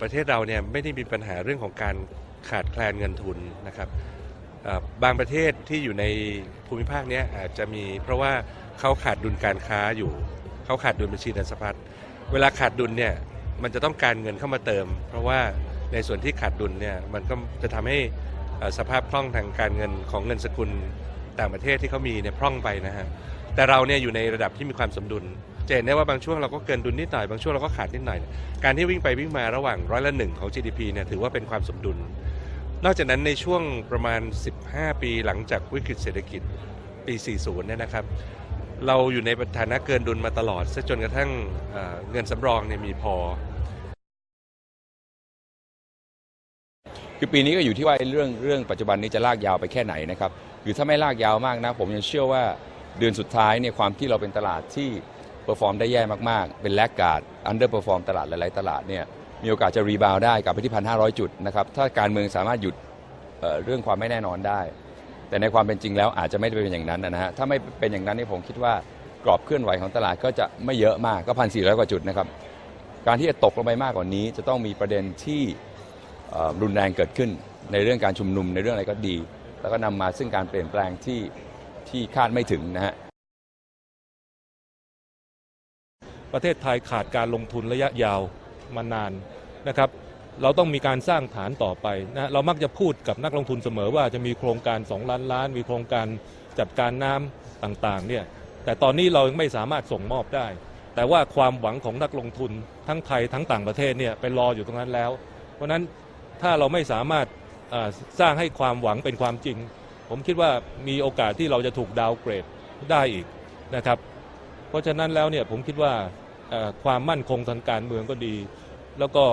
ประเทศเราเนี่ยไม่ได้มีปัญหาเรื่องของการขาดแคลนเงินทุนนะครับบางประเทศที่อยู่ในภูมิภาคนี้อาจจะมีเพราะว่าเขาขาดดุลการค้าอยู่ เขาขาดดุลบัญชีเดินสะพัดเวลาขาดดุลเนี่ยมันจะต้องการเงินเข้ามาเติม เพราะว่าในส่วนที่ขาดดุลเนี่ยมันก็จะทำให้สภาพคล่องทางการเงินของเงินสกุลต่างประเทศที่เขามีเนี่ยพร่องไปนะฮะแต่เราเนี่ยอยู่ในระดับที่มีความสมดุล จะเห็นได้ว่าบางช่วงเราก็เกินดุลนิดหน่อย บางช่วงเราก็ขาดนิดหน่อย การที่วิ่งไปวิ่งมาระหว่างร้อยละหนึ่งของ GDP เนี่ยถือว่าเป็นความสมดุล นอกจากนั้นในช่วงประมาณ 15 ปีหลังจากวิกฤตเศรษฐกิจปี 40 เนี่ยนะครับ เราอยู่ในฐานะเกินดุลมาตลอดซะจนกระทั่งเเงินสำรองเนี่ยมีพอคือปีนี้ก็อยู่ที่ว่าเรื่องเรื่องปัจจุบันนี้จะลากยาวไปแค่ไหนนะครับ คือถ้าไม่ลากยาวมากนะ ผมยังเชื่อว่าเดือนสุดท้ายเนี่ยความที่เราเป็นตลาดที่ เปอร์ฟอร์มได้แย่มากๆ เป็นแลกการ์ดอันเดอร์เปอร์ฟอร์มตลาดหลายๆ ตลาดเนี่ยมีโอกาสจะรีบาวได้กลับไปที่พันห้าร้อยจุดนะครับถ้าการเมืองสามารถหยุดเเรื่องความไม่แน่นอนได้ แต่ในความเป็นจริงแล้วอาจจะไม่ได้เป็นอย่างนั้นนะฮะถ้าไม่เป็นอย่างนั้นนี่ผมคิดว่ากรอบเคลื่อนไหวของตลาดก็จะไม่เยอะมากก็พันสี่ร้อยกว่าจุดนะครับการที่จะตกลงไปมากกว่านี้ จะต้องมีประเด็นที่รุนแรงเกิดขึ้นในเรื่องการชุมนุมในเรื่องอะไรก็ดี แล้วก็นำมาซึ่งการเปลี่ยนแปลงที่ที่คาดไม่ถึงนะฮะ ประเทศไทยขาดการลงทุนระยะยาวมานานนะครับ เราต้องมีการสร้างฐานต่อไปนะเรามักจะพูดกับนักลงทุนเสมอว่าจะมีโครงการ 2 ล้านล้าน มีโครงการจัดการน้ำต่างๆเนี่ยแต่ตอนนี้เรายังไม่สามารถส่งมอบได้ แต่ว่าความหวังของนักลงทุนทั้งไทยทั้งต่างประเทศเนี่ยไปรออยู่ตรงนั้นแล้ว เพราะฉะนั้นถ้าเราไม่สามารถสร้างให้ความหวังเป็นความจริง ผมคิดว่ามีโอกาสที่เราจะถูกดาวเกรดได้อีกนะครับ เพราะฉะนั้นแล้วเนี่ยผมคิดว่า ความมั่นคงทางการเมืองก็ดี แล้วก็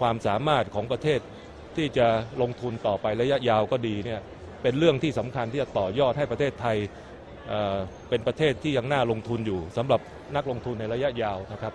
ความสามารถของประเทศที่จะลงทุนต่อไประยะยาวก็ดีเนี่ยเป็นเรื่องที่สำคัญที่จะต่อยอดให้ประเทศไทยเเป็นประเทศที่ยังน่าลงทุนอยู่สำหรับนักลงทุนในระยะยาวนะครับ